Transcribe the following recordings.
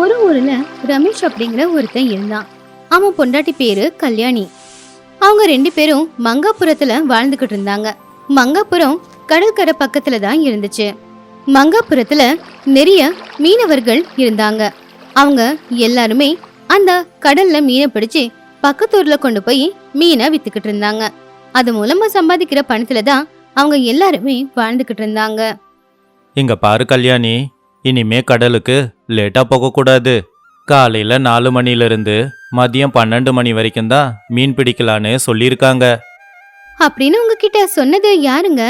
ஒரு ஊர்ல ரமேஷ் அப்படிங்கிற ஒருத்தன் இருந்தான். அவன் பொண்டாட்டி பேரு கல்யாணி. அவங்க ரெண்டு பேரும் மங்காபுரத்துல வாழ்ந்துகிட்டு இருந்தாங்க. மங்காபுரம் கடற்கரை பக்கத்துல தான் இருந்துச்சு. மங்காபுரத்துல நிறைய மீனவர்கள் இருந்தாங்க. அவங்க எல்லாருமே அந்த கடல்ல மீனை பிடிச்சு பக்கத்தூர்ல கொண்டு போய் மீனை வித்துக்கிட்டு இருந்தாங்க. அது மூலமா சம்பாதிக்கிற பணத்துல தான் அவங்க எல்லாருமே வாழ்ந்துகிட்டு இருந்தாங்க. இங்க பாரு கல்யாணி இனிமே கடலுக்கு லேட்டா போகக்கூடாது. காலையில நாலு மணிலிருந்து மதியம் பன்னெண்டு மணி வரைக்கும் தான் மீன் பிடிக்கலான்னு சொல்லியிருக்காங்க. அப்படின்னு உங்ககிட்ட சொன்னது யாருங்க?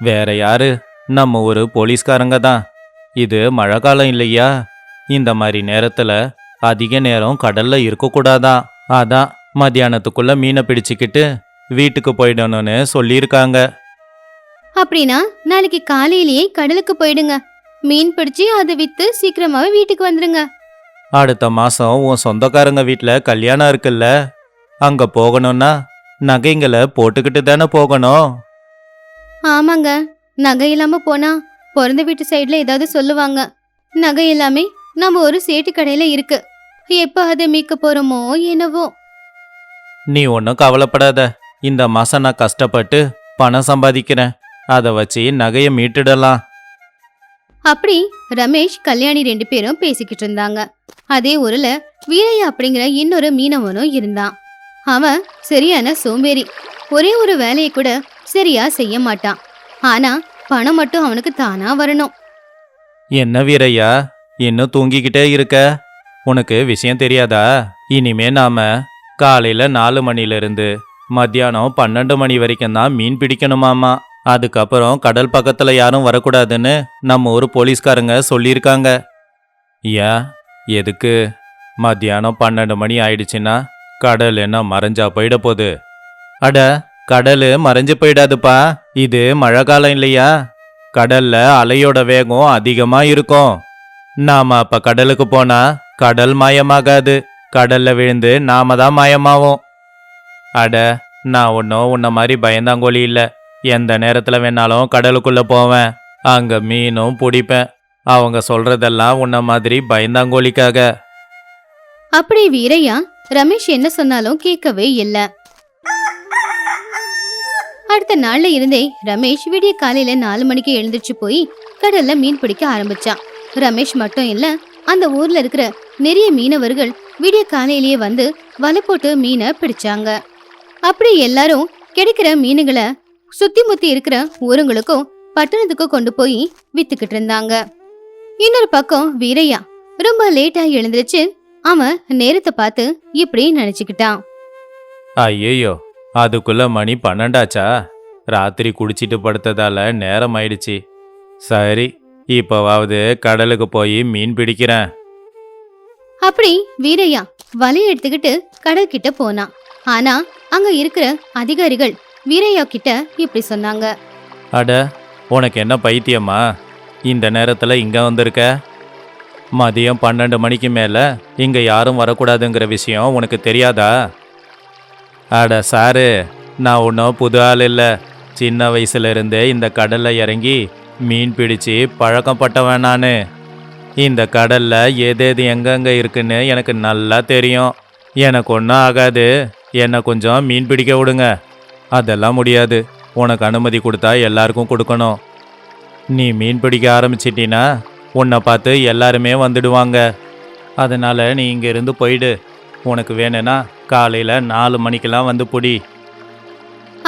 வேற யாரு? நம்ம ஒரு போலீஸ்காரங்க தான். இது மழை காலம் இல்லையா? இந்த மாதிரி நேரத்துல அதிக நேரம் கடல்ல இருக்கக்கூடாதான் அதான் மத்தியானத்துக்குள்ள மீனை பிடிச்சிக்கிட்டு வீட்டுக்கு போயிடணும்னு சொல்லியிருக்காங்க. அப்படின்னா நாளைக்கு காலையிலேயே கடலுக்கு போயிடுங்க. மீன் பிடிச்சு அதை வித்து சீக்கிரமாவே வீட்டுக்கு வந்துருங்க. அடுத்த மாசம் உன் சொந்தக்காரங்க வீட்ல கல்யாணம் இருக்குல்ல அங்க போகணும்னா நகைங்களை போட்டுக்கிட்டு தானே போகணும்? ஆமாங்க. நகை இல்லாம போனா பிறந்த வீட்டு சைடுல ஏதாவது சொல்லுவாங்க. நகை எல்லாமே நம்ம ஒரு சேட்டு கடையில இருக்கு. எப்ப அதை மீட்க போறோமோ என்னவோ. நீ ஒன்றும் கவலைப்படாத. இந்த மாசம் நான் கஷ்டப்பட்டு பணம் சம்பாதிக்கிறேன். அதை வச்சு நகையை மீட்டுடலாம். அப்படி ரமேஷ் கல்யாணி ரெண்டு பேரும் பேசிக்கிட்டு இருந்தாங்க. அதே ஊர்ல வீரையா அப்படிங்கிற இன்னொரு மீனவனும் இருந்தான். அவன் சரியான சோம்பேறி. ஒரே ஒரு வேலையை கூட சரியா செய்ய மாட்டான். ஆனா பணம் மட்டும் அவனுக்கு தானா வரணும். என்ன வீரையா இன்னும் தூங்கிக்கிட்டே இருக்க? உனக்கு விஷயம் தெரியாதா? இனிமே நாம காலையில நாலு மணிலிருந்து மத்தியானம் பன்னெண்டு மணி வரைக்கும் தான் மீன் பிடிக்கணுமாமா? அதுக்கப்புறம் கடல் பக்கத்துல யாரும் வரக்கூடாதுன்னு நம்ம ஊர் போலீஸ்காரங்க சொல்லியிருக்காங்க. ஏன் எதுக்கு? மத்தியானம் பன்னெண்டு மணி ஆயிடுச்சுன்னா கடல் என்ன மறைஞ்சா போயிட போகுது? அட கடல் மறைஞ்சு போயிடாதுப்பா. இது மழை காலம் இல்லையா? கடல்ல அலையோட வேகம் அதிகமா இருக்கும். நாம அப்ப கடலுக்கு போனா கடல் மாயமாகாது. கடல்ல விழுந்து நாம தான் மாயமாவோம். அட நான் ஒன்றும் உன்ன மாதிரி பயந்தாங்கோலி இல்லை. எந்த நேரத்தில் வேணாலும் கடலுக்குள்ளே போவேன். அங்கே மீனும் பிடிப்பேன். அவங்க சொல்றதெல்லாம் உன்ன மாதிரி பயந்தாங்கோலிக்காக அப்படி வீரையா ரமேஷ் என்ன சொன்னாலும் கேட்கவே இல்ல. அடுத்த நாள்ல இருந்தே ரமேஷ் விடிய காலையில நாலு மணிக்கு எழுந்திருச்சு போய் கடல்ல மீன் பிடிக்க ஆரம்பிச்சான். ரமேஷ் மட்டும் இல்ல அந்த ஊர்ல இருக்கிற நிறைய மீனவர்கள் விடிய காலையிலேயே வந்து வலை போட்டு மீனை பிடிச்சாங்க. அப்படி எல்லாரும் கிடைக்கிற மீனுகளை சுத்தி முத்தி இருக்கிற ஊருங்களுக்கும் பட்டணத்துக்கு கொண்டு போய் வித்துக்கிட்டு இருந்தாங்க. இன்னொரு பக்கம் வீரையா ரொம்ப லேட்டா எழுந்திருச்சு அவன் நேரத்தை பார்த்து இப்படி நினைச்சுக்கிட்டான். ஐயையோ அதுக்குள்ள மணி பன்னெண்டாச்சா? ராத்திரி குடிச்சிட்டு படுத்ததால நேரம் ஆயிடுச்சு சரி இப்போவாவது கடலுக்கு போய் மீன் பிடிக்கிறேன். அப்படி வீரையா வலைய எடுத்துக்கிட்டு கடல் கிட்ட போனான். ஆனா அங்க இருக்கிற அதிகாரிகள் வீரையா கிட்ட இப்படி சொன்னாங்க. அட உனக்கு என்ன பைத்தியமா? இந்த நேரத்தில் இங்கே வந்திருக்க? மதியம் பன்னெண்டு மணிக்கு மேலே இங்கே யாரும் வரக்கூடாதுங்கிற விஷயம் உனக்கு தெரியாதா? அட சாரு நான் ஒன்றும் புது ஆள் இல்லை. சின்ன வயசுலேருந்தே இந்த கடலில் இறங்கி மீன் பிடிச்சி பழக்கப்பட்டவன் நான். இந்த கடலில் எது எது இருக்குன்னு எனக்கு நல்லா தெரியும். எனக்கு ஒன்றும் ஆகாது. என்னை கொஞ்சம் மீன் பிடிக்க விடுங்க. அதெல்லாம் முடியாது. உனக்கு அனுமதி கொடுத்தா எல்லாருக்கும் கொடுக்கணும். நீ மீன் பிடிக்க ஆரம்பிச்சிட்டினா உன்னை பார்த்து எல்லாருமே வந்துடுவாங்க. அதனால நீ இங்கேருந்து போயிடு. உனக்கு வேணும்னா காலையில் நாலு மணிக்கெல்லாம் வந்து புடி.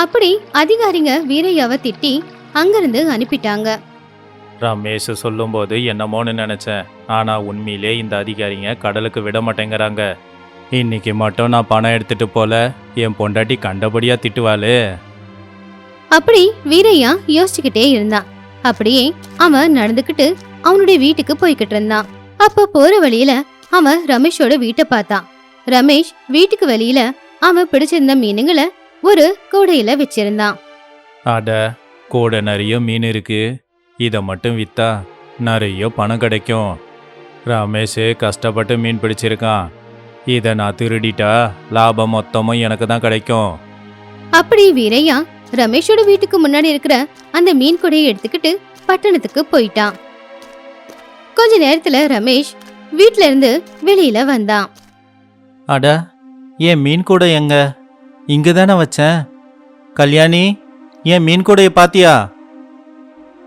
அப்படி அதிகாரிங்க வீரையாவை திட்டி அங்கிருந்து அனுப்பிட்டாங்க. ரமேஷ் சொல்லும்போது என்னமோன்னு நினச்சேன். ஆனால் உண்மையிலே இந்த அதிகாரிங்க கடலுக்கு விட மாட்டேங்கிறாங்க. இன்னைக்கு மட்டும் நான் பணம் எடுத்துட்டு போல என் பொண்டாட்டி கண்டபடியா திட்டுவாளே. அப்படி வீரையா யோசிச்சுக்கிட்டே இருந்தான் அப்படியே அவன் நடந்துக்கிட்டு அவனுடைய வீட்டுக்கு போய்கிட்டு இருந்தான் அப்ப போற வழியில அவன் ரமேஷோட வீட்டை பார்த்தான் ரமேஷ் வீட்டுக்கு வெளியில அவன் பிடிச்சிருந்த மீனுங்களை ஒரு கூடையில வச்சிருந்தான் அட கூட நிறைய மீன் இருக்கு. இதை மட்டும் வித்தா நிறைய பணம் கிடைக்கும். ரமேஷ் கஷ்டப்பட்டு மீன் பிடிச்சிருக்கான். இதை நான் திருடிட்டா லாபம் மொத்தமும் எனக்கு தான் கிடைக்கும். அப்படி வீரையா ரமேஷோட வீட்டுக்கு முன்னாடி இருக்கிற அந்த மீன் கொடையை எடுத்துக்கிட்டு பட்டணத்துக்கு போயிட்டான் கொஞ்ச நேரத்துல ரமேஷ் வீட்ல இருந்து வெளியில வந்தான் அட என் மீன் கூடை எங்க? இங்க தானே வச்சேன். கல்யாணி என் மீன் கூடைய பாத்தியா?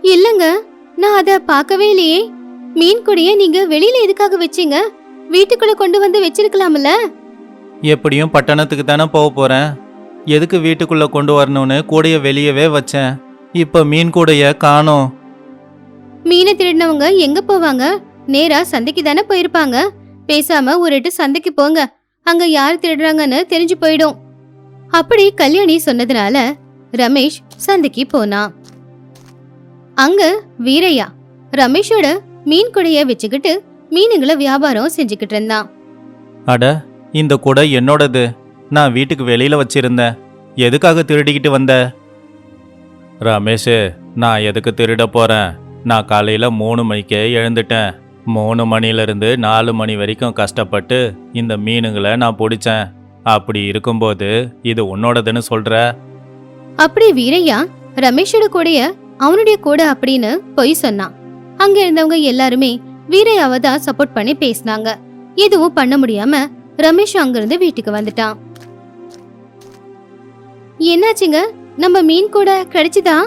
இல்லங்க நான் அத பார்க்கவே இல்லையே. மீன் கொடிய நீங்க வெளியில எதுக்காக வச்சீங்க? வீட்டுக்குள்ள கொண்டு வந்து வச்சிருக்கலாம்ல? எப்படியும் பட்டணத்துக்கு தானே போக போறேன். எதுக்கு வீட்டுக்குள்ள கொண்டு வரணும்னு கூடைய வெளியவே வச்சேன். இப்ப மீன் கூடைய காணோம். மீனை திருடினவங்க எங்க போவாங்க? நேரா சந்தைக்கு தானே போயிருப்பாங்க. பேசாம ஒரு எட்டு சந்தைக்கு போங்க. அங்க யார் திருடுறாங்கன்னு தெரிஞ்சு போயிடும். அப்படி கல்யாணி சொன்னதுனால ரமேஷ் சந்தைக்கு போனான். அங்க வீரையா ரமேஷோட மீன் கொடைய வச்சுக்கிட்டு மீனுங்களை வியாபாரம் செஞ்சுக்கிட்டு இருந்தான். அட இந்த கூடை என்னோடது. நான் வீட்டுக்கு வெளியில வச்சிருந்தேன். எதுக்காக திருடிக்கிட்டு வந்த? ரமேஷ் நான் எதுக்கு திருட போறேன்? நான் காலையில மூணு மணிக்கே எழுந்துட்டேன். மூணு மணிலிருந்து நாலு மணி வரைக்கும் கஷ்டப்பட்டு இந்த மீனுங்களை நான் பிடிச்சேன். அப்படி இருக்கும்போது இது உன்னோடதுன்னு சொல்ற? அப்படி வீரையா ரமேஷோட கூடைய அவனுடைய கூட அப்படின்னு பொய் சொன்னான். அங்க இருந்தவங்க எல்லாருமே வீரையாவை தான் சப்போர்ட் பண்ணி பேசினாங்க. எதுவும் பண்ண முடியாம ரமேஷ் அங்கிருந்து வீட்டுக்கு வந்துட்டான். என்னாச்சுங்க? நம்ம மீன் கூட கிடைச்சுதா?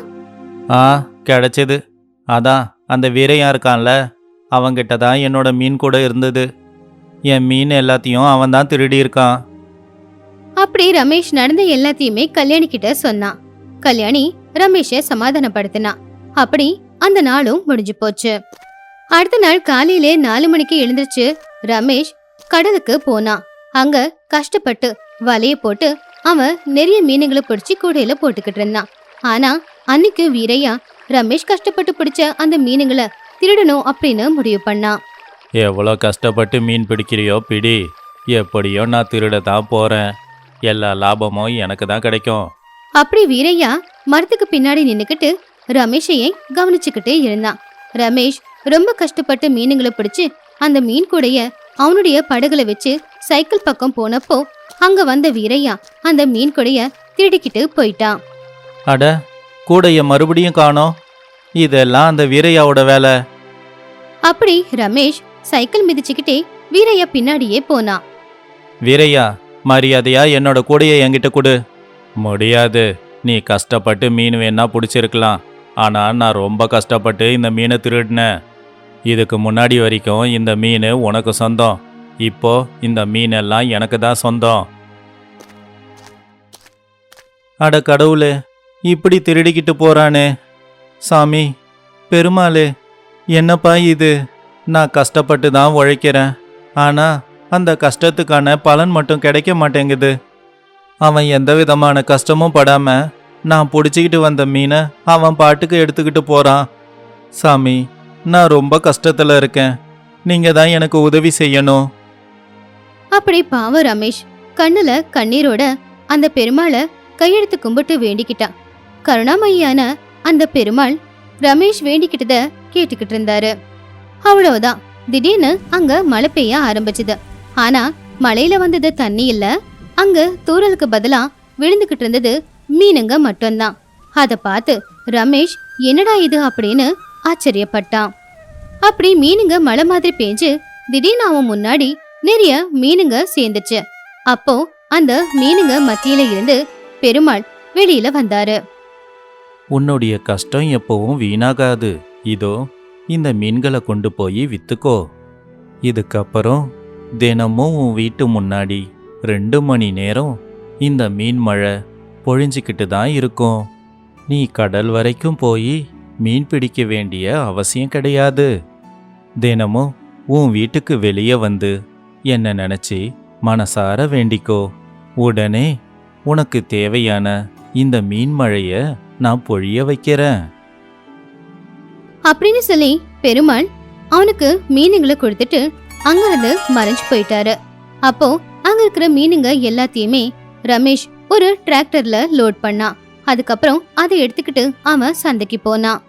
ஆ கிடைச்சது. அதான் அந்த வீரையா இருக்கான்ல அவங்கிட்ட தான் என்னோட மீன் கூட இருந்தது. என் மீன் எல்லாத்தையும் அவன் தான் திருடி இருக்கான். அப்படி ரமேஷ் நடந்த எல்லாத்தையுமே கல்யாணி கிட்ட சொன்னான். கல்யாணி ரமேஷை சமாதானப்படுத்தினா அப்படி அந்த நாளும் முடிஞ்சு போச்சு. அடுத்த நாள் காலையிலே நாலு மணிக்கு எழுந்திருச்சு ரமேஷ் கடலுக்கு போனான். அங்க கஷ்டப்பட்டு வலைய போட்டு அவன் நிறைய மீனுங்களை பிடிச்சு கூடையில போட்டுக்கிட்டு இருந்தான். ஆனா அன்னைக்கு வீரையா ரமேஷ் கஷ்டப்பட்டு பிடிச்ச அந்த மீனுங்களை திருடணும் அப்படின்னு முடிவு பண்ணான். எவ்வளோ கஷ்டப்பட்டு மீன் பிடிக்கிறியோ பிடி எப்படியோ நான் திருட தான் போகிறேன் எல்லா லாபமும் எனக்கு தான் கிடைக்கும். அப்படி வீரையா மரத்துக்கு பின்னாடி நின்னுக்கிட்டு ரமேஷையே கவனிச்சுக்கிட்டே இருந்தான். ரமேஷ் ரொம்ப கஷ்டப்பட்டு மீனுங்களை பிடிச்சு அந்த மீன் கூடைய அவனுடைய படகுல வச்சு சைக்கிள் பக்கம் போனப்போ அங்க வந்த வீரையா அந்த மீன் கூடைய திருடிக்கிட்டு போயிட்டான். அட கூடைய மறுபடியும் காணோம் இதெல்லாம் அந்த வீரையாவோட வேலை. அப்படி ரமேஷ் சைக்கிள் மிதிச்சுக்கிட்டே வீரையா பின்னாடியே போனான் வீரையா மரியாதையா என்னோட கூடையை என்கிட்ட கொடு. முடியாது. நீ கஷ்டப்பட்டு மீன் வேணா பிடிச்சிருக்கலாம். ஆனால் நான் ரொம்ப கஷ்டப்பட்டு இந்த மீனை திருடினேன். இதுக்கு முன்னாடி வரைக்கும் இந்த மீன் உனக்கு சொந்தம். இப்போ இந்த மீனெல்லாம் எனக்கு தான் சொந்தம். அட கடவுளே இப்படி திருடிக்கிட்டு போறானே. சாமி பெருமாளே என்னப்பா இது? நான் கஷ்டப்பட்டு தான் உழைக்கிறேன். ஆனா அந்த கஷ்டத்துக்கான பலன் மட்டும் கிடைக்க மாட்டேங்குது. அவன் எந்த விதமான கஷ்டமும் படாம நான் பிடிச்சிக்கிட்டு வந்த மீனை அவன் பாட்டுக்கு எடுத்துக்கிட்டு போறான். சாமி நான் ரொம்ப கஷ்டத்துல இருக்கேன். நீங்க தான் எனக்கு உதவி செய்யணும். அப்படி பாவம் ரமேஷ். கண்ணுல கண்ணீரோட அந்த பெருமாளை கையெடுத்து கும்பிட்டு வேண்டிக்கிட்டான் கருணாமயியான அந்த பெருமாள் ரமேஷ் வேண்டிக்கிட்டத கேட்டுக்கிட்டு இருந்தாரு. அவ்வளவுதான். திடீர்னு அங்க மழை பெய்ய ஆரம்பிச்சது. ஆனா மழையில வந்தது தண்ணி இல்ல. அங்க தூறலுக்கு பதிலா விழுந்துகிட்டு இருந்தது மீனுங்க மட்டும்தான். அத பார்த்து ரமேஷ் என்னடா இது? அப்படின்னு ஆச்சரியப்பட்டான். அப்படி மீனுங்க மழை மாதிரி பேஞ்சு திடீர்னு அவன் முன்னாடி நிறைய மீனுங்க சேர்ந்துச்சு. அப்போ அந்த மீனுங்க மத்தியில இருந்து பெருமாள் வெளியில வந்தாரு. உன்னுடைய கஷ்டம் எப்பவும் வீணாகாது. இதோ இந்த மீன்களை கொண்டு போய் வித்துக்கோ. இதுக்கப்புறம் தினமும் உன் வீட்டு முன்னாடி ரெண்டு மணி நேரம் இந்த மீன் மழை பொழிஞ்சிக்கிட்டு தான் இருக்கும். நீ கடல் வரைக்கும் போய் மீன் பிடிக்க வேண்டிய அவசியம் கிடையாது. தினமும் உன் வீட்டுக்கு வெளியே வந்து என்ன நினச்சி மனசார வேண்டிக்கோ. உடனே உனக்கு தேவையான இந்த மீன் மழைய நான் பொழிய வைக்கிறேன். அப்படின்னு சொல்லி பெருமாள் அவனுக்கு மீனுங்களை கொடுத்துட்டு அங்கிருந்து மறைஞ்சு போயிட்டாரு. அப்போ அங்க இருக்கிற மீனுங்க எல்லாத்தையுமே ரமேஷ் ஒரு டிராக்டர்ல லோட் பண்ணான் அதுக்கப்புறம் அதை எடுத்துக்கிட்டு அவன் சந்தைக்கு போனான்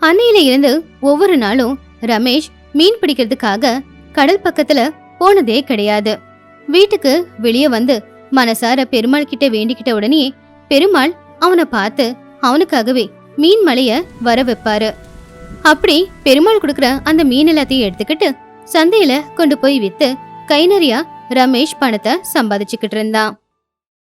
அன்னையில இருந்து ஒவ்வொரு நாளும் ரமேஷ் மீன் பிடிக்கிறதுக்காக கடல் பக்கத்துல போனதே கிடையாது. வீட்டுக்கு வெளியே வந்து மனசார பெருமாள் கிட்ட வேண்டிக்கிட்ட உடனே பெருமாள் அவனை பார்த்து அவனுக்காகவே மீன் மலைய வர வைப்பாரு. அப்படி பெருமாள் கொடுக்குற அந்த மீன் எல்லாத்தையும் எடுத்துக்கிட்டு சந்தையில கொண்டு போய் வித்து கை நிறையா ரமேஷ் பணத்தை சம்பாதிச்சுக்கிட்டு இருந்தான்.